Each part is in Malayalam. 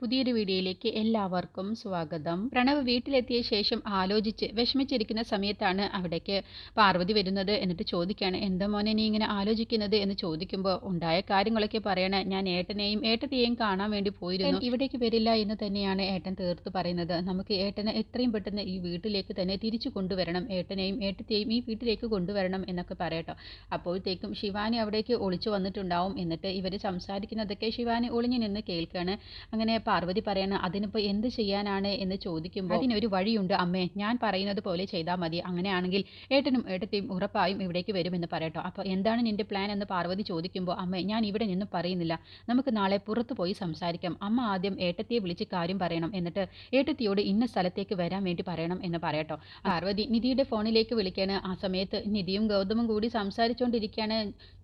പുതിയൊരു വീഡിയോയിലേക്ക് എല്ലാവർക്കും സ്വാഗതം. പ്രണവ് വീട്ടിലെത്തിയ ശേഷം ആലോചിച്ച് വിഷമിച്ചിരിക്കുന്ന സമയത്താണ് അവിടേക്ക് പാർവതി വരുന്നത് എന്നിട്ട് ചോദിക്കുകയാണ് എന്താ മോനെ നീ ഇങ്ങനെ ആലോചിക്കുന്നത്? എന്ന് ചോദിക്കുമ്പോൾ ഉണ്ടായ കാര്യങ്ങളൊക്കെ പറയണേ ഞാൻ ഏട്ടനെയും ഏട്ടത്തെയും കാണാൻ വേണ്ടി പോയിരുന്നു. ഇവിടേക്ക് വരില്ല എന്ന് തന്നെയാണ് ഏട്ടൻ തീർത്ത് പറയുന്നത്. നമുക്ക് ഏട്ടനെ എത്രയും പെട്ടെന്ന് ഈ വീട്ടിലേക്ക് തന്നെ തിരിച്ചു കൊണ്ടുവരണം. ഏട്ടനെയും ഏട്ടത്തെയും ഈ വീട്ടിലേക്ക് കൊണ്ടുവരണം എന്നൊക്കെ പറയട്ടോ. അപ്പോഴത്തേക്കും ശിവാനി അവിടേക്ക് ഒളിച്ചു വന്നിട്ടുണ്ടാവും. എന്നിട്ട് ഇവർ സംസാരിക്കുന്നതൊക്കെ ശിവാനി ഒളിഞ്ഞു നിന്ന് കേൾക്കുകയാണ്. അങ്ങനെ പാർവതി പറയാണ് അതിനിപ്പോൾ എന്ത് ചെയ്യാനാണ്? എന്ന് ചോദിക്കുമ്പോൾ അതിനൊരു വഴിയുണ്ട് അമ്മേ ഞാൻ പറയുന്നത് പോലെ ചെയ്താൽ മതി. അങ്ങനെയാണെങ്കിൽ ഏട്ടനും ഏട്ടത്തെയും ഉറപ്പായും ഇവിടേക്ക് വരുമെന്ന് പറയട്ടോ. അപ്പോൾ എന്താണ് നിന്റെ പ്ലാൻ എന്ന് പാർവതി ചോദിക്കുമ്പോൾ അമ്മേ ഞാൻ ഇവിടെ നിന്ന് പറയുന്നില്ല. നമുക്ക് നാളെ പുറത്തു പോയി സംസാരിക്കാം. അമ്മ ആദ്യം ഏട്ടത്തിയെ വിളിച്ച് കാര്യം പറയണം. എന്നിട്ട് ഏട്ടത്തിയോട് ഇന്ന സ്ഥലത്തേക്ക് വരാൻ വേണ്ടി പറയണം എന്ന് പറയട്ടോ. പാർവതി നിധിയുടെ ഫോണിലേക്ക് വിളിക്കാണ്. ആ സമയത്ത് നിധിയും ഗൗതമും കൂടി സംസാരിച്ചുകൊണ്ടിരിക്കുകയാണ്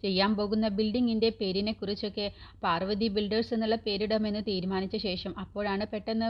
ചെയ്യാൻ പോകുന്ന ബിൽഡിങ്ങിന്റെ പേരിനെക്കുറിച്ചൊക്കെ പാർവതി ബിൽഡേഴ്സ് എന്നുള്ള പേരിടാമെന്ന് തീരുമാനിച്ച ശേഷം അപ്പോഴാണ് പെട്ടെന്ന്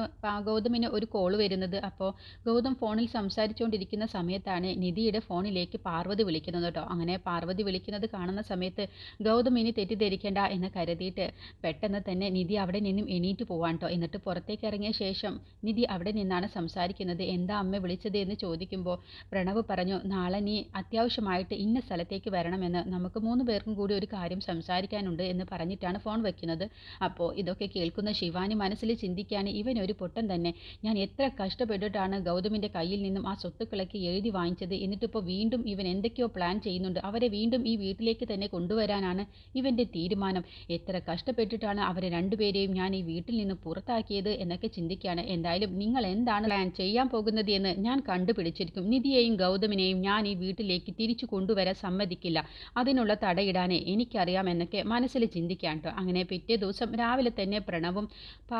ഗൗതമിന് ഒരു കോൾ വരുന്നത്. അപ്പോൾ ഗൗതം ഫോണിൽ സംസാരിച്ചുകൊണ്ടിരിക്കുന്ന സമയത്താണ് നിധിയുടെ ഫോണിലേക്ക് പാർവതി വിളിക്കുന്നത് കേട്ടോ. അങ്ങനെ പാർവതി വിളിക്കുന്നത് കാണുന്ന സമയത്ത് ഗൗതം ഇനി തെറ്റിദ്ധരിക്കേണ്ട എന്ന് കരുതിയിട്ട് പെട്ടെന്ന് തന്നെ നിധി അവിടെ നിന്നും എണീറ്റ് പോവാൻ കേട്ടോ. എന്നിട്ട് പുറത്തേക്ക് ഇറങ്ങിയ ശേഷം നിധി അവിടെ നിന്നാണ് സംസാരിക്കുന്നത്. എന്താ അമ്മ വിളിച്ചത് എന്ന് ചോദിക്കുമ്പോൾ പ്രണവ് പറഞ്ഞു നാളെ നീ അത്യാവശ്യമായിട്ട് ഇന്ന സ്ഥലത്തേക്ക് വരണമെന്ന്. നമുക്ക് മൂന്ന് പേർക്കും കൂടി ഒരു കാര്യം സംസാരിക്കാനുണ്ട് എന്ന് പറഞ്ഞിട്ടാണ് ഫോൺ വയ്ക്കുന്നത് അപ്പോൾ ഇതൊക്കെ കേൾക്കുന്ന ശിവാനി മനസ്സിൽ ചിന്തിക്കാൻ ഇവൻ ഒരു പൊട്ടൻ തന്നെ. ഞാൻ എത്ര കഷ്ടപ്പെട്ടിട്ടാണ് ഗൗതമിന്റെ കയ്യിൽ നിന്നും ആ സ്വത്തുക്കളൊക്കെ എഴുതി വാങ്ങിച്ചത്? എന്നിട്ടിപ്പോൾ വീണ്ടും ഇവൻ എന്തൊക്കെയോ പ്ലാൻ ചെയ്യുന്നുണ്ട്. അവരെ വീണ്ടും ഈ വീട്ടിലേക്ക് തന്നെ കൊണ്ടുവരാനാണ് ഇവന്റെ തീരുമാനം. എത്ര കഷ്ടപ്പെട്ടിട്ടാണ് അവരെ രണ്ടുപേരെയും ഞാൻ ഈ വീട്ടിൽ നിന്ന് പുറത്താക്കിയത് എന്നൊക്കെ ചിന്തിക്കുകയാണ് എന്തായാലും നിങ്ങൾ എന്താണ് പ്ലാൻ ചെയ്യാൻ പോകുന്നത് എന്ന് ഞാൻ കണ്ടുപിടിച്ചിരിക്കും. നിധിയെയും ഗൗതമിനെയും ഞാൻ ഈ വീട്ടിലേക്ക് തിരിച്ചു കൊണ്ടുവരാൻ സമ്മതിക്കില്ല. അതിനുള്ള തടയിടാനേ എനിക്കറിയാം എന്നൊക്കെ മനസ്സിൽ ചിന്തിക്കാൻ കേട്ടോ അങ്ങനെ പിറ്റേ ദിവസം രാവിലെ തന്നെ പ്രണവും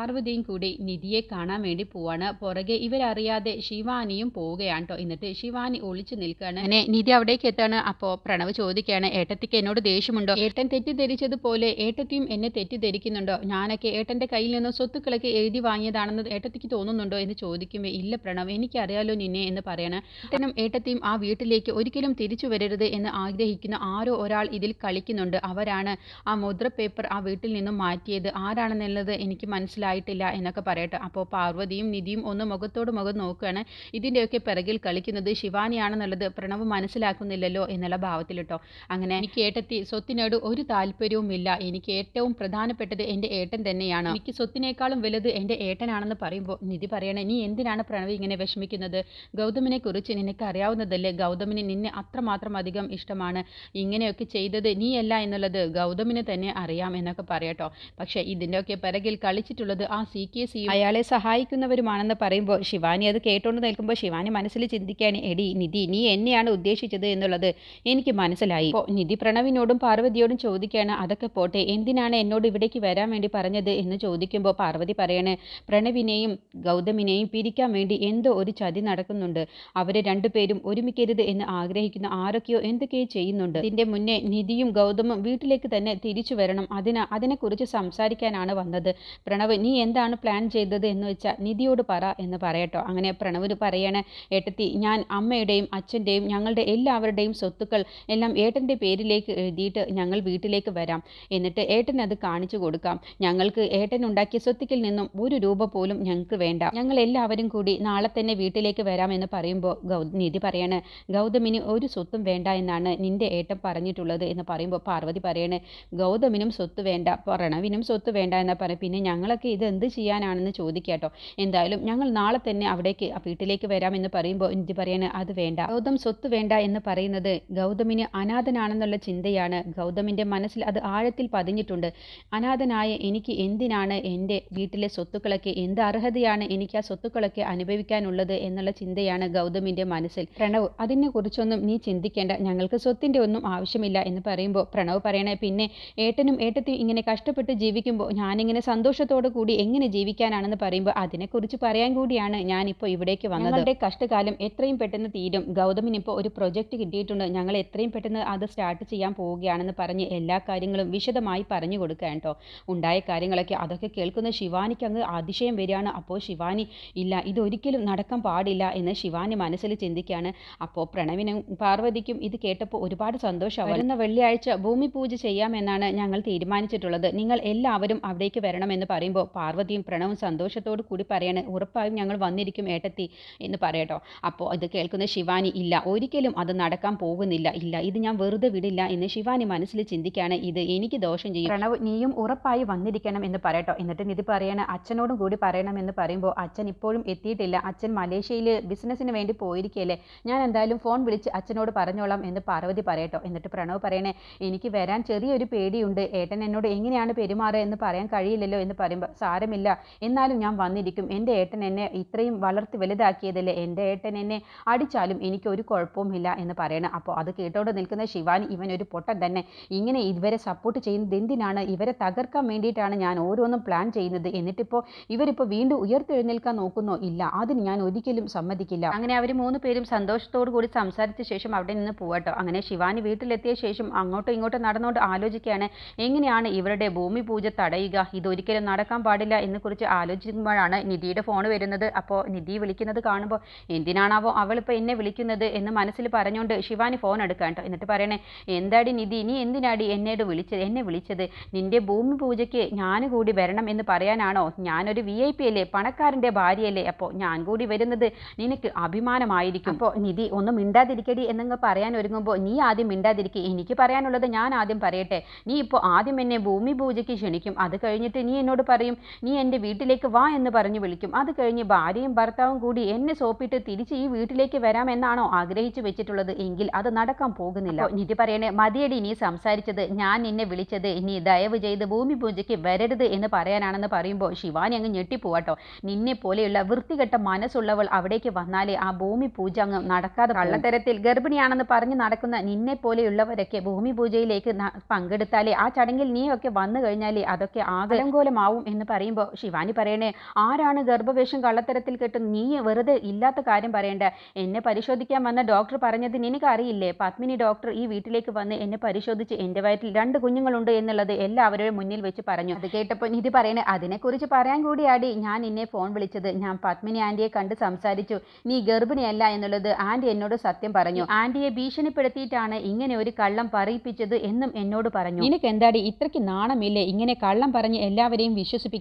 പാർവതിയും കൂടി നിധിയെ കാണാൻ വേണ്ടി പോവാണ്. പുറകെ ഇവരറിയാതെ ശിവാനിയും പോവുകയാണ് കേട്ടോ എന്നിട്ട് ശിവാനി ഒളിച്ചു നിൽക്കുകയാണ്. അങ്ങനെ നിധി അവിടേക്ക് എത്താണ് അപ്പോൾ പ്രണവ് ചോദിക്കുകയാണ് ഏട്ടത്തിക്ക് എന്നോട് ദേഷ്യമുണ്ടോ? ഏട്ടൻ തെറ്റിദ്ധരിച്ചതുപോലെ ഏട്ടത്തിയും എന്നെ തെറ്റിദ്ധരിക്കുന്നുണ്ടോ? ഞാനൊക്കെ ഏട്ടന്റെ കയ്യിൽ നിന്ന് സ്വത്തുക്കളൊക്കെ എഴുതി വാങ്ങിയതാണെന്ന് ഏട്ടത്തിക്ക് തോന്നുന്നുണ്ടോ? എന്ന് ചോദിക്കുമ്പോൾ ഇല്ല പ്രണവ് എനിക്കറിയാലോ നിന്നെ എന്ന് പറയണ. ഏട്ടനും ഏട്ടത്തിയും ആ വീട്ടിലേക്ക് ഒരിക്കലും തിരിച്ചു വരരുത് എന്ന് ആഗ്രഹിക്കുന്ന ആരോ ഒരാൾ ഇതിൽ കളിക്കുന്നുണ്ട്. അവരാണ് ആ മുദ്ര പേപ്പർ ആ വീട്ടിൽ നിന്നും മാറ്റിയത്. ആരാണെന്നുള്ളത് എനിക്ക് മനസ്സിലായിട്ടില്ല എന്നൊക്കെ പറയട്ടെ. അപ്പോൾ പാർവതിയും നിധിയും ഒന്ന് മുഖത്തോട് മുഖം നോക്കുകയാണ്. ഇതിന്റെയൊക്കെ പിറകിൽ കളിക്കുന്നത് ശിവാനിയാണെന്നുള്ളത് പ്രണവ് മനസ്സിലാക്കുന്നില്ലല്ലോ എന്നുള്ള ഭാവത്തിലിട്ടോ അങ്ങനെ എനിക്ക് ഏട്ടത്തി സ്വത്തിനോട് ഒരു താല്പര്യവുമില്ല. എനിക്ക് ഏറ്റവും പ്രധാനപ്പെട്ടത് എന്റെ ഏട്ടൻ തന്നെയാണ്. എനിക്ക് സ്വത്തിനേക്കാളും വലുത് എന്റെ ഏട്ടനാണെന്ന് പറയുമ്പോൾ നിധി പറയണേ നീ എന്തിനാണ് പ്രണവ് ഇങ്ങനെ വിഷമിക്കുന്നത്? ഗൗതമിനെ കുറിച്ച് നിനക്ക് അറിയാവുന്നതല്ലേ ഗൗതമിന് നിന്നെ അത്രമാത്രം അധികം ഇഷ്ടമാണ്. ഇങ്ങനെയൊക്കെ ചെയ്തത് നീയല്ല എന്നുള്ളത് ഗൗതമിന് തന്നെ അറിയാം എന്നൊക്കെ പറയട്ടോ. പക്ഷേ ഇതിന്റെയൊക്കെ പിറകിൽ കളിച്ചിട്ടുള്ളത് ആ സി കെ സി അയാളെ സഹായിക്കുന്നവരുമാണെന്ന് പറയുമ്പോൾ ശിവാനി അത് കേട്ടുകൊണ്ട് നിൽക്കുമ്പോൾ ശിവാനി മനസ്സിൽ ചിന്തിക്കുകയാണ് എടി നിധി നീ എന്നെയാണ് ഉദ്ദേശിച്ചത് എന്നുള്ളത് എനിക്ക് മനസ്സിലായി. ഇപ്പോൾ നിധി പ്രണവിനോടും പാർവതിയോടും ചോദിക്കുകയാണ് അതൊക്കെ പോട്ടെ എന്തിനാണ് എന്നോട് ഇവിടേക്ക് വരാൻ വേണ്ടി പറഞ്ഞത്? എന്ന് ചോദിക്കുമ്പോൾ പാർവതി പറയാണ് പ്രണവിനെയും ഗൗതമിനെയും പിരിക്കാൻ വേണ്ടി എന്തോ ഒരു ചതി നടക്കുന്നുണ്ട്. അവരെ രണ്ടുപേരും ഒരുമിക്കരുത് എന്ന് ആഗ്രഹിക്കുന്ന ആരൊക്കെയോ എന്തൊക്കെയോ ചെയ്യുന്നുണ്ട്. ഇതിന്റെ മുന്നേ നിധിയും ഗൗതമും വീട്ടിലേക്ക് തന്നെ തിരിച്ചു വരണം. അതിന് അതിനെക്കുറിച്ച് സംസാരിക്കാനാണ് വന്നത്. പ്രണവ് നീ എന്താണ് പ്ലാൻ ചെയ്തത് എന്ന് വെച്ചാൽ നിധിയോട് പറ എന്ന് പറയട്ടോ. അങ്ങനെ പ്രണവ് പറയണ ഏട്ടത്തി ഞാൻ അമ്മയുടെയും അച്ഛന്റെയും ഞങ്ങളുടെ എല്ലാവരുടെയും സ്വത്തുക്കൾ എല്ലാം ഏട്ടന്റെ പേരിലേക്ക് എഴുതിയിട്ട് ഞങ്ങൾ വീട്ടിലേക്ക് വരാം. എന്നിട്ട് ഏട്ടൻ അത് കാണിച്ചു കൊടുക്കാം. ഞങ്ങൾക്ക് ഏട്ടൻ ഉണ്ടാക്കിയ സ്വത്തുക്കളിൽ നിന്നും ഒരു രൂപ പോലും ഞങ്ങൾക്ക് വേണ്ട. ഞങ്ങൾ എല്ലാവരും കൂടി നാളെ തന്നെ വീട്ടിലേക്ക് വരാം എന്ന് പറയുമ്പോൾ ഗൗ നിധി പറയാണ് ഗൗതമിന് ഒരു സ്വത്തും വേണ്ട എന്നാണ് നിന്റെ ഏട്ടൻ പറഞ്ഞിട്ടുള്ളത് എന്ന് പറയുമ്പോൾ പാർവതി പറയണേ ഗൗതമിനും സ്വത്ത് വേണ്ട പ്രണവിനും സ്വത്ത് വേണ്ട എന്ന് പറയും പിന്നെ ഞങ്ങളൊക്കെ ഇത് എന്ത് ചെയ്യാനാണെന്ന് ചോദിക്കാട്ടോ. എന്തായാലും ഞങ്ങൾ നാളെ തന്നെ അവിടേക്ക് ആ വീട്ടിലേക്ക് വരാമെന്ന് പറയുമ്പോൾ എനിക്ക് പറയാണ്? അത് വേണ്ട. ഗൗതം സ്വത്ത് വേണ്ട എന്ന് പറയുന്നത് ഗൗതമിന് അനാഥനാണെന്നുള്ള ചിന്തയാണ്. ഗൗതമിന്റെ മനസ്സിൽ അത് ആഴത്തിൽ പതിഞ്ഞിട്ടുണ്ട്. അനാഥനായ എനിക്ക് എന്തിനാണ് എന്റെ വീട്ടിലെ സ്വത്തുക്കളൊക്കെ എന്ത് അർഹതയാണ് എനിക്ക് ആ സ്വത്തുക്കളൊക്കെ അനുഭവിക്കാനുള്ളത് എന്നുള്ള ചിന്തയാണ് ഗൗതമിന്റെ മനസ്സിൽ. പ്രണവ് അതിനെക്കുറിച്ചൊന്നും നീ ചിന്തിക്കേണ്ട. ഞങ്ങൾക്ക് സ്വത്തിന്റെ ഒന്നും ആവശ്യമില്ല എന്ന് പറയുമ്പോൾ പ്രണവ് പറയണേ പിന്നെ ഏട്ടനും ഏട്ടത്തിയും ഇങ്ങനെ കഷ്ടപ്പെട്ട് ജീവിക്കുമ്പോൾ ഞാനിങ്ങനെ സന്തോഷത്തോടു കൂടി എങ്ങനെ ജീവിക്കാനാണെന്ന് പറയുമ്പോൾ അതിനെക്കുറിച്ച് പറയാൻ കൂടിയാണ് ഞാനിപ്പോൾ ഇവിടേക്ക് വന്നത്. ഞങ്ങളുടെ കഷ്ടകാലം എത്രയും പെട്ടെന്ന് തീരും. ഗൗതമിന് ഇപ്പോൾ ഒരു പ്രൊജക്റ്റ് കിട്ടിയിട്ടുണ്ട്. ഞങ്ങൾ എത്രയും പെട്ടെന്ന് അത് സ്റ്റാർട്ട് ചെയ്യാൻ പോവുകയാണെന്ന് പറഞ്ഞ് എല്ലാ കാര്യങ്ങളും വിശദമായി പറഞ്ഞു കൊടുക്കുകയാണ് കേട്ടോ. ഉണ്ടായ കാര്യങ്ങളൊക്കെ അതൊക്കെ കേൾക്കുന്ന ശിവാനിക്ക് അങ്ങ് അതിശയം വരികയാണ്. അപ്പോൾ ശിവാനി ഇല്ല ഇതൊരിക്കലും നടക്കാൻ പാടില്ല എന്ന് ശിവാനി മനസ്സിൽ ചിന്തിക്കുകയാണ്. അപ്പോൾ പ്രണവിനും പാർവതിക്കും ഇത് കേട്ടപ്പോൾ ഒരുപാട് സന്തോഷമാണ് വരുന്ന വെള്ളിയാഴ്ച ഭൂമി പൂജ ചെയ്യാമെന്നാണ് ഞങ്ങൾ തീരുമാനിച്ചിട്ടുള്ളത്. നിങ്ങൾ എല്ലാവരും അവിടേക്ക് വരണമെന്ന് പറയുമ്പോൾ പാർവതിയും പ്രണവും സന്തോഷത്തോടു കൂടി പറയാണ് ഉറപ്പായും ഞങ്ങൾ വന്നിരിക്കും ഏട്ടത്തി എന്ന് പറയട്ടോ. അപ്പോൾ ഇത് കേൾക്കുന്ന ശിവാനി ഇല്ല ഒരിക്കലും അത് നടക്കാൻ പോകുന്നില്ല ഇല്ല ഇത് ഞാൻ വെറുതെ വിടില്ല എന്ന് ശിവാനി മനസ്സിൽ ചിന്തിക്കുകയാണ് ഇത്. എനിക്ക് ദോഷം ചെയ്യും. പ്രണവ് നീയും ഉറപ്പായി വന്നിരിക്കണം എന്ന് പറയട്ടോ. എന്നിട്ട് നിധി പറയണ അച്ഛനോടും കൂടി പറയണം എന്ന് പറയുമ്പോൾ അച്ഛൻ ഇപ്പോഴും എത്തിയിട്ടില്ല. അച്ഛൻ മലേഷ്യയിൽ ബിസിനസ്സിന് വേണ്ടി പോയിരിക്കുകയല്ലേ ഞാൻ എന്തായാലും ഫോൺ വിളിച്ച് അച്ഛനോട് പറഞ്ഞോളാം എന്ന് പാർവതി പറയട്ടോ. എന്നിട്ട് പ്രണവ് പറയണേ എനിക്ക് വരാൻ ചെറിയൊരു പേടിയുണ്ട്. ഏട്ടൻ എന്നോട് എങ്ങനെയാണ് പെരുമാറുക എന്ന് പറയാൻ കഴിയില്ലല്ലോ എന്ന് പറയുമ്പോൾ സാരമില്ല. എന്നാലും ഞാൻ വന്നിരിക്കും. എന്റെ ഏട്ടൻ എന്നെ ഇത്രയും വളർത്തി വലുതാക്കിയതല്ലേ? എന്റെ ഏട്ടൻ എന്നെ അടിച്ചാലും എനിക്ക് ഒരു കുഴപ്പവുമില്ല എന്ന് പറയണം. അപ്പോൾ അത് കേട്ടോണ്ട് നിൽക്കുന്ന ശിവാനി ഇവൻ ഒരു പൊട്ടൻ തന്നെ. ഇങ്ങനെ ഇവരെ സപ്പോർട്ട് ചെയ്യുന്നത് എന്തിനാണ്? ഇവരെ തകർക്കാൻ വേണ്ടിയിട്ടാണ് ഞാൻ ഓരോന്നും പ്ലാൻ ചെയ്യുന്നത്. എന്നിട്ടിപ്പോൾ ഇവരിപ്പോൾ വീണ്ടും ഉയർത്തെഴുന്നേൽക്കാൻ നോക്കുന്നോ? ഇല്ല. അതിന് ഞാൻ ഒരിക്കലും സമ്മതിക്കില്ല. അങ്ങനെ അവർ മൂന്ന് പേരും സന്തോഷത്തോടു കൂടി സംസാരിച്ച ശേഷം അവിടെ നിന്ന് പോവാട്ടോ അങ്ങനെ ശിവാനി വീട്ടിലെത്തിയ ശേഷം അങ്ങോട്ടും ഇങ്ങോട്ടും നടന്നുകൊണ്ട് ആലോചിക്കുകയാണ്. എങ്ങനെയാണ് ഇവരുടെ ഭൂമി പൂജ തടയുക? ഇതൊരിക്കലും നടക്കാൻ പാടില്ല. എന്നെക്കുറിച്ച് ആലോചിക്കുമ്പോഴാണ് നിധിയുടെ ഫോൺ വരുന്നത്. അപ്പോൾ നിധി വിളിക്കുന്നത് കാണുമ്പോൾ എന്തിനാണാവോ അവളിപ്പോൾ എന്നെ വിളിക്കുന്നത് എന്ന് മനസ്സിൽ പറഞ്ഞുകൊണ്ട് ശിവാനി ഫോൺ എടുക്കാം കേട്ടോ എന്നിട്ട് പറയണേ എന്താടി നിധി നീ എന്തിനാടി എന്നോട് വിളിച്ചത് എന്നെ വിളിച്ചത്? നിന്റെ ഭൂമി പൂജയ്ക്ക് ഞാൻ കൂടി വരണം എന്ന് പറയാനാണോ? ഞാനൊരു വി ഐ പി അല്ലേ? പണക്കാരന്റെ ഭാര്യയല്ലേ? അപ്പോൾ ഞാൻ കൂടി വരുന്നത് നിനക്ക് അഭിമാനമായിരിക്കും. അപ്പോൾ നിധി ഒന്നും മിണ്ടാതിരിക്കടി എന്നങ്ങ് പറയാൻ ഒരുങ്ങുമ്പോൾ നീ ആദ്യം മിണ്ടാതിരിക്കുക എനിക്ക് പറയാനുള്ളത് ഞാൻ ആദ്യം പറയട്ടെ. നീ ഇപ്പോൾ ആദ്യം എന്നെ ഭൂമി പൂജയ്ക്ക് ക്ഷണിക്കും. അത് കഴിഞ്ഞിട്ട് നീ എന്നോട് പറയും നീ എന്റെ വീട്ടിലേക്ക് വാ എന്ന് പറഞ്ഞു വിളിക്കും. അത് കഴിഞ്ഞ് ഭാര്യയും ഭർത്താവും കൂടി എന്നെ സോപ്പിട്ട് തിരിച്ച് ഈ വീട്ടിലേക്ക് വരാമെന്നാണോ ആഗ്രഹിച്ചു വെച്ചിട്ടുള്ളത്. എങ്കിൽ അത് നടക്കാൻ പോകുന്നില്ല. നിധി പറയണേ മതിയടി നീ സംസാരിച്ചത് ഞാൻ നിന്നെ വിളിച്ചത് ഇനി ദയവ് ചെയ്ത് ഭൂമി പൂജയ്ക്ക് വരരുത് എന്ന് പറയാനാണെന്ന് പറയുമ്പോൾ ശിവാനി അങ്ങ് ഞെട്ടിപ്പോവാട്ടോ. നിന്നെ പോലെയുള്ള വൃത്തികെട്ട മനസ്സുള്ളവൾ അവിടേക്ക് വന്നാലേ ആ ഭൂമി പൂജ അങ്ങ് നടക്കാതെ കള്ളത്തരത്തിൽ ഗർഭിണിയാണെന്ന് പറഞ്ഞ് നടക്കുന്ന നിന്നെ പോലെയുള്ളവരൊക്കെ ഭൂമി പൂജയിലേക്ക് പങ്കെടുത്താലേ ആ ചടങ്ങിൽ നീയൊക്കെ വന്നു കഴിഞ്ഞാലേ അതൊക്കെ ആകലങ്കോലമാവും എന്ന് പറയുമ്പോൾ ശിവാനി പറയണേ ആരാണ് ഗർഭവേഷം കള്ളത്തരത്തിൽ കെട്ടുന്നത് നീ വെറുതെ ഇല്ലാത്ത കാര്യം പറയേണ്ട? എന്നെ പരിശോധിക്കാൻ വന്ന ഡോക്ടർ പറഞ്ഞത് എനിക്കറിയില്ലേ? പത്മിനി ഡോക്ടർ ഈ വീട്ടിലേക്ക് വന്ന് എന്നെ പരിശോധിച്ച് എന്റെ വയറ്റിൽ രണ്ട് കുഞ്ഞുങ്ങളുണ്ട് എന്നുള്ളത് എല്ലാവരുടെയും മുന്നിൽ വെച്ച് പറഞ്ഞു. അത് കേട്ടപ്പോൾ നിധി പറയണേ അതിനെക്കുറിച്ച് പറയാൻ കൂടിയാടി. ഞാൻ നിന്നെ ഫോൺ വിളിച്ചത്. ഞാൻ പത്മിനി ആന്റിയെ കണ്ട് സംസാരിച്ചു. നീ ഗർഭിണിയല്ല എന്നുള്ളത് ആന്റി എന്നോട് സത്യം പറഞ്ഞു. ആന്റിയെ ഭീഷണിപ്പെടുത്തിയിട്ടാണ് ഇങ്ങനെ ഒരു കള്ളം പറയിപ്പിച്ചത് എന്നും എന്നോട് പറഞ്ഞു. നിനക്ക് എന്താടി ഇത്രയ്ക്ക് നാണമില്ലേ? ഇങ്ങനെ കള്ളം പറഞ്ഞ് എല്ലാവരെയും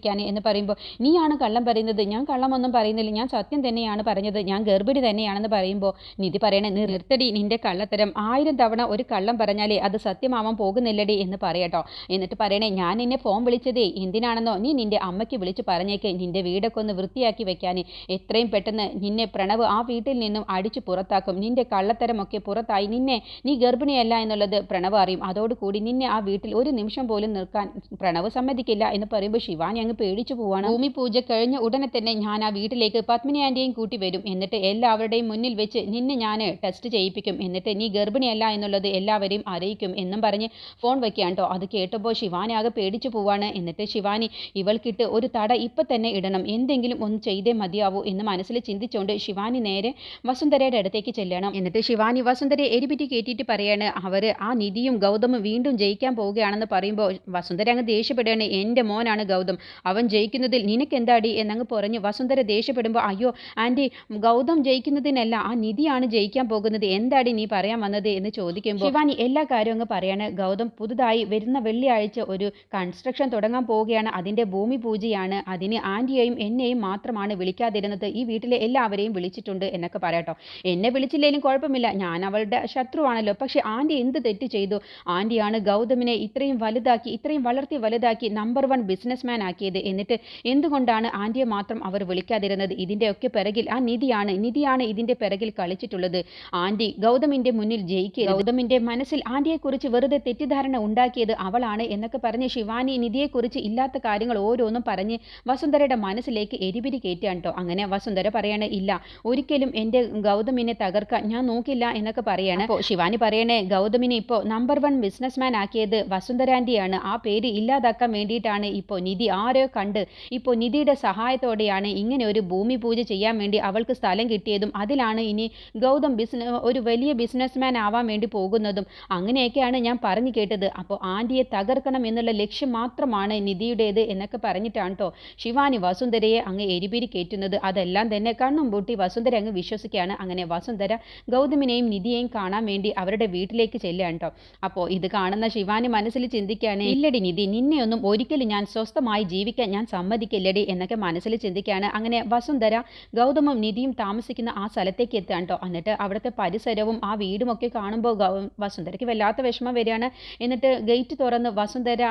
വിശ്വസിപ്പിക്കാൻ എന്ന് പറയുമ്പോൾ നീയാണ് കള്ളം പറയുന്നത്. ഞാൻ കള്ളമൊന്നും പറയുന്നില്ല. ഞാൻ സത്യം തന്നെയാണ് പറഞ്ഞത്. ഞാൻ ഗർഭിണി തന്നെയാണെന്ന് പറയുമ്പോൾ നിധി പറയണേ നിർത്തടി. നിന്റെ കള്ളത്തരം. ആയിരം തവണ ഒരു കള്ളം പറഞ്ഞാലേ അത് സത്യമാവാൻ പോകുന്നില്ലടി എന്ന് പറയട്ടോ എന്നിട്ട് പറയണേ ഞാൻ നിന്നെ ഫോൺ വിളിച്ചതേ. എന്തിനാണെന്നോ? നീ നിന്റെ അമ്മയ്ക്ക് വിളിച്ച് പറഞ്ഞേക്ക്. നിന്റെ വീടൊക്കെ ഒന്ന് വൃത്തിയാക്കി വെക്കാൻ എത്രയും പെട്ടെന്ന് നിന്നെ പ്രണവ് ആ വീട്ടിൽ നിന്നും അടിച്ചു പുറത്താക്കും. നിന്റെ കള്ളത്തരമൊക്കെ പുറത്തായി. നിന്നെ നീ ഗർഭിണിയല്ല എന്നുള്ളത് പ്രണവ് അറിയും. അതോടുകൂടി നിന്നെ ആ വീട്ടിൽ ഒരു നിമിഷം പോലും നിൽക്കാൻ പ്രണവ് സമ്മതിക്കില്ല എന്ന് പറയുമ്പോൾ ശിവാനി അങ്ങ് പേടിച്ചു പോവാണ്. ഭൂമി പൂജ കഴിഞ്ഞ ഉടനെ തന്നെ ഞാൻ ആ വീട്ടിലേക്ക് പത്മിനി ആന്റിയെയും കൂട്ടി വരും. എന്നിട്ട് എല്ലാവരുടെയും മുന്നിൽ വെച്ച് നിന്നെ ഞാൻ ടെസ്റ്റ് ചെയ്യിപ്പിക്കും. എന്നിട്ട് നീ ഗർഭിണിയല്ല എന്നുള്ളത് എല്ലാവരെയും അറിയിക്കും എന്നും പറഞ്ഞ് ഫോൺ വയ്ക്കുകയാണ് അത് കേട്ടപ്പോൾ ശിവാനി ആകെ പേടിച്ചു പോവാണ്. എന്നിട്ട് ശിവാനി ഇവൾക്കിട്ട് ഒരു തട ഇപ്പം തന്നെ ഇടണം. എന്തെങ്കിലും ഒന്ന് ചെയ്തേ മതിയാവൂ എന്ന് മനസ്സിൽ ചിന്തിച്ചുകൊണ്ട് ശിവാനി നേരെ വസുന്ധരയുടെ അടുത്തേക്ക് ചെല്ലണം. എന്നിട്ട് ശിവാനി വസുന്ധരയെ എരിപിറ്റി കയറ്റിയിട്ട് പറയാണ്. അവർ ആ നിധിയും ഗൗതമും വീണ്ടും ജയിക്കാൻ പോവുകയാണെന്ന് പറയുമ്പോൾ വസുന്ധര അങ്ങ് ദേഷ്യപ്പെടുകയാണ്. എന്റെ മോനാണ് ഗൗതം. അവൻ ജയിക്കുന്നതിൽ നിനക്കെന്താടി? എന്നങ്ങ് പറഞ്ഞ് വസുന്ധര ദേഷ്യപ്പെടുമ്പോൾ അയ്യോ ആന്റി ഗൗതം ജയിക്കുന്നതിനല്ല ആ നിധിയാണ് ജയിക്കാൻ പോകുന്നത്. എന്താടി നീ പറയാൻ വന്നത്? എന്ന് ചോദിക്കുമ്പോൾ ശിവാനി എല്ലാ കാര്യവും അങ്ങ് പറയാണ്. ഗൗതം പുതുതായി വരുന്ന വെള്ളിയാഴ്ച ഒരു കൺസ്ട്രക്ഷൻ തുടങ്ങാൻ പോവുകയാണ്. അതിന്റെ ഭൂമി പൂജയാണ് അതിന് ആന്റിയെയും എന്നെയും മാത്രമാണ് വിളിക്കാതിരുന്നത്. ഈ വീട്ടിലെ എല്ലാവരെയും വിളിച്ചിട്ടുണ്ട് എന്നൊക്കെ പറയാട്ടോ. എന്നെ വിളിച്ചില്ലെങ്കിലും കുഴപ്പമില്ല. ഞാൻ അവളുടെ ശത്രുവാണല്ലോ. പക്ഷേ ആന്റി എന്ത് തെറ്റ് ചെയ്തു? ആന്റിയാണ് ഗൗതമിനെ ഇത്രയും വലുതാക്കി ഇത്രയും വളർത്തി വലുതാക്കി നമ്പർ വൺ ബിസിനസ്മാൻ ആക്കിയത് എന്നിട്ട് എന്തുകൊണ്ടാണ് ആന്റിയെ മാത്രം അവർ വിളിക്കാതിരുന്നത്? ഇതിന്റെയൊക്കെ പിറകിൽ ആ നിധിയാണ്. നിധിയാണ് ഇതിന്റെ പിറകിൽ കളിച്ചിട്ടുള്ളത്. ആന്റി ഗൗതമിന്റെ മുന്നിൽ ജയിക്കുക ഗൗതമിന്റെ മനസ്സിൽ ആന്റിയെക്കുറിച്ച് വെറുതെ തെറ്റിദ്ധാരണ ഉണ്ടാക്കിയത് അവളാണ് എന്നൊക്കെ പറഞ്ഞ് ശിവാനി നിധിയെക്കുറിച്ച് ഇല്ലാത്ത കാര്യങ്ങൾ ഓരോന്നും പറഞ്ഞ് വസുന്ധരയുടെ മനസ്സിലേക്ക് എരിപിരി കയറ്റുകയാണ് കേട്ടോ അങ്ങനെ വസുന്ധര പറയണേ ഇല്ല ഒരിക്കലും എന്റെ ഗൗതമിനെ തകർക്കാൻ ഞാൻ നോക്കില്ല എന്നൊക്കെ പറയാണ്. അപ്പോൾ ശിവാനി പറയണേ ഗൗതമിനെ ഇപ്പോൾ നമ്പർ വൺ ബിസിനസ്മാൻ ആക്കിയത് വസുന്ധരാന്റിയാണ് ആ പേര് ഇല്ലാതാക്കാൻ വേണ്ടിയിട്ടാണ് ഇപ്പോൾ നിധി ആരോ കണ്ട്. ഇപ്പോൾ നിധിയുടെ സഹായത്തോടെയാണ് ഇങ്ങനെ ഒരു ഭൂമി പൂജ ചെയ്യാൻ വേണ്ടി അവൾക്ക് സ്ഥലം കിട്ടിയതും അതിലാണ് ഇനി ഗൗതം ബിസിന ഒരു വലിയ ബിസിനസ്മാൻ ആവാൻ വേണ്ടി പോകുന്നതും. അങ്ങനെയൊക്കെയാണ് ഞാൻ പറഞ്ഞു കേട്ടത്. അപ്പോൾ ആന്റിയെ തകർക്കണം എന്നുള്ള ലക്ഷ്യം മാത്രമാണ് നിധിയുടേത് എന്നൊക്കെ പറഞ്ഞിട്ടാണ് കേട്ടോ ശിവാനി വസുന്ധരയെ അങ്ങ് എരിപിരി കയറ്റുന്നത് അതെല്ലാം തന്നെ കണ്ണും പൂട്ടി വസുന്ധര അങ്ങ് വിശ്വസിക്കുകയാണ്. അങ്ങനെ വസുന്ധര ഗൗതമിനെയും നിധിയെയും കാണാൻ വേണ്ടി അവരുടെ വീട്ടിലേക്ക് ചെല്ലുകയാണ് കേട്ടോ അപ്പോൾ ഇത് കാണുന്ന ശിവാനി മനസ്സിൽ ചിന്തിക്കുകയാണ് ഇല്ലടി നിധി നിന്നെയൊന്നും ഒരിക്കലും ഞാൻ സ്വസ്ഥമായി ജീവി ജീവിക്കാൻ ഞാൻ സമ്മതിക്കില്ലടി എന്നൊക്കെ മനസ്സിൽ ചിന്തിക്കുകയാണ്. അങ്ങനെ വസുന്ധര ഗൗതമും നിധിയും താമസിക്കുന്ന ആ സ്ഥലത്തേക്ക് എത്തുകയാണ് കേട്ടോ. എന്നിട്ട് അവിടുത്തെ പരിസരവും ആ വീടും ഒക്കെ കാണുമ്പോൾ വസുന്ധരയ്ക്ക് വല്ലാത്ത വിഷമം വരികയാണ്. എന്നിട്ട് ഗേറ്റ് തുറന്ന് വസുന്ധര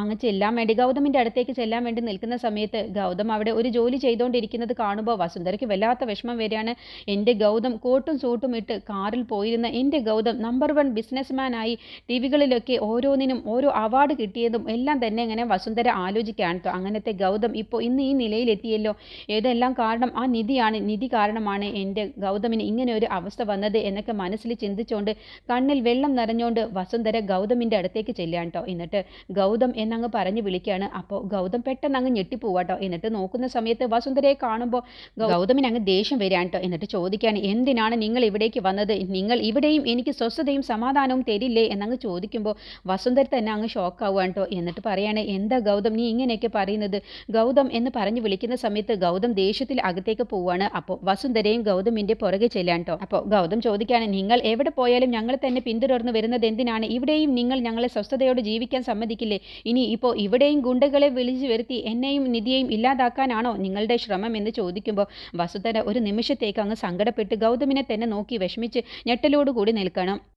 അങ്ങ് ചെല്ലാൻ വേണ്ടി ഗൗതമിന്റെ അടുത്തേക്ക് ചെല്ലാൻ വേണ്ടി നിൽക്കുന്ന സമയത്ത് ഗൗതം അവിടെ ഒരു ജോലി ചെയ്തുകൊണ്ടിരിക്കുന്നത് കാണുമ്പോൾ വസുന്ധരയ്ക്ക് വല്ലാത്ത വിഷമം വരികയാണ്. എന്റെ ഗൗതം കോട്ടും സൂട്ടും ഇട്ട് കാറിൽ പോയിരുന്ന എന്റെ ഗൗതം നമ്പർ വൺ ബിസിനസ്മാനായി ടി വികളിലൊക്കെ ഓരോന്നിനും ഓരോ അവാർഡ് കിട്ടിയതും എല്ലാം തന്നെ ഇങ്ങനെ വസുന്ധര ആലോചിക്കുകയാണ് കേട്ടോ അങ്ങനത്തെ ഗൗതം ഇപ്പോൾ ഇന്ന് ഈ നിലയിലെത്തിയല്ലോ. ഏതെല്ലാം കാരണം? ആ നിധിയാണ് നിധി കാരണമാണ് എന്റെ ഗൗതമിന് ഇങ്ങനെ ഒരു അവസ്ഥ വന്നത് എന്നൊക്കെ മനസ്സിൽ ചിന്തിച്ചുകൊണ്ട് കണ്ണിൽ വെള്ളം നിറഞ്ഞുകൊണ്ട് വസുന്ധര ഗൗതമിന്റെ അടുത്തേക്ക് ചെല്ലുകയാണ് കേട്ടോ. എന്നിട്ട് ഗൗതം എന്നങ്ങ് പറഞ്ഞ് വിളിക്കുകയാണ്. അപ്പോൾ ഗൗതം പെട്ടെന്ന് അങ്ങ് ഞെട്ടിപ്പോവാട്ടോ എന്നിട്ട് നോക്കുന്ന സമയത്ത് വസുന്ധരയെ കാണുമ്പോൾ ഗൗതമിന് അങ്ങ് ദേഷ്യം വരികയാണ് കേട്ടോ. എന്നിട്ട് ചോദിക്കുകയാണ് എന്തിനാണ് നിങ്ങൾ ഇവിടേക്ക് വന്നത്? നിങ്ങൾ ഇവിടെയും എനിക്ക് സ്വസ്ഥതയും സമാധാനവും തരില്ലേ? എന്നങ്ങ് ചോദിക്കുമ്പോൾ വസുന്ധര തന്നെ അങ്ങ് ഷോക്കാവുകയാണ് കേട്ടോ. എന്നിട്ട് പറയാണ് എന്താ ഗൗതം നീ ഇങ്ങനെയൊക്കെ പറയുന്നത്. ഗൗതം എന്ന് പറഞ്ഞു വിളിക്കുന്ന സമയത്ത് ഗൗതം ദേഷ്യത്തിൽ അകത്തേക്ക് പോവാണ്. അപ്പോൾ വസുന്ധരയും ഗൗതമിന്റെ പുറകെ ചെല്ലാൻ കേട്ടോ അപ്പോൾ ഗൗതം ചോദിക്കുകയാണ് നിങ്ങൾ എവിടെ പോയാലും ഞങ്ങൾ തന്നെ പിന്തുടർന്ന് വരുന്നത് എന്തിനാണ്? ഇവിടെയും നിങ്ങൾ ഞങ്ങളെ സ്വസ്ഥതയോട് ജീവിക്കാൻ സമ്മതിക്കില്ലേ? ഇനി ഇപ്പോൾ ഇവിടെയും ഗുണ്ടകളെ വിളിച്ചു വരുത്തി എന്നെയും നിധിയെയും ഇല്ലാതാക്കാനാണോ നിങ്ങളുടെ ശ്രമം? എന്ന് ചോദിക്കുമ്പോൾ വസുധര ഒരു നിമിഷത്തേക്ക് അങ്ങ് സങ്കടപ്പെട്ട് ഗൗതമിനെ തന്നെ നോക്കി വിഷമിച്ച് ഞെട്ടലോടുകൂടി നിൽക്കണം.